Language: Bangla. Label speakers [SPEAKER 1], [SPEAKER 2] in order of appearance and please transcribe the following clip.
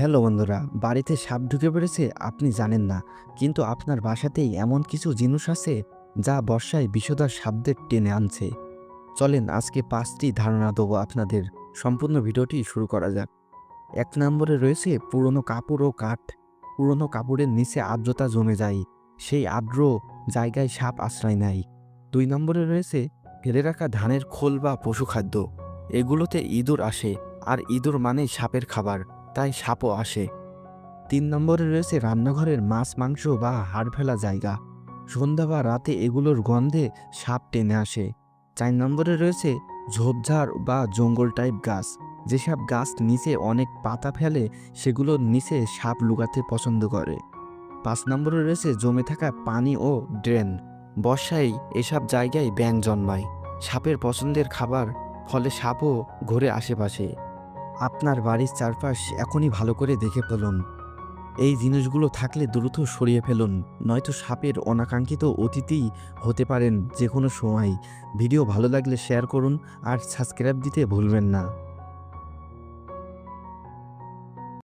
[SPEAKER 1] হ্যালো বন্ধুরা, বাড়িতে সাপ ঢুকে পড়েছে আপনি জানেন না, কিন্তু আপনার বাসাতেই এমন কিছু জিনিস আছে যা বর্ষায় বিষধর সাপদের টেনে আনছে। চলেন আজকে পাঁচটি ধারণা দেবো আপনাদের, সম্পূর্ণ ভিডিওটি শুরু করা যাক। এক নম্বরে রয়েছে পুরনো কাপড় ও কাঠ। পুরনো কাপড়ের নিচে আর্দ্রতা জমে যায়, সেই আর্দ্র জায়গায় সাপ আশ্রয় নেয়। দুই নম্বরে রয়েছে ফেলে রাখা ধানের খোল বা পশু খাদ্য। এগুলোতে ইঁদুর আসে, আর ইঁদুর মানেই সাপের খাবার। তাই সাপও আসে। তিন নম্বরে রয়েছে রান্নাঘরের মাছ, মাংস বা হাড় ফেলা জায়গা। সন্ধ্যা বা রাতে এগুলোর গন্ধে সাপ টেনে আসে। চার নম্বরে রয়েছে ঝোপঝাড় বা জঙ্গল টাইপ গাছ। যেসব গাছ নিচে অনেক পাতা ফেলে সেগুলোর নিচে সাপ লুকাতে পছন্দ করে। পাঁচ নম্বরে রয়েছে জমে থাকা পানি ও ড্রেন। বর্ষায় এসব জায়গায় ব্যাং জন্মায়। সাপের পছন্দের খাবার, ফলে সাপও ঘোরে আশেপাশে। আপনার বাড়ির চারপাশ এখনই ভালো করে দেখে ফেলুন। এই জিনিসগুলো থাকলে দ্রুত সরিয়ে ফেলুন, নয়তো সাপের অনাকাঙ্ক্ষিত অতিথি হতে পারেন যে কোনো সময়। ভিডিও ভালো লাগলে শেয়ার করুন আর সাবস্ক্রাইব দিতে ভুলবেন না।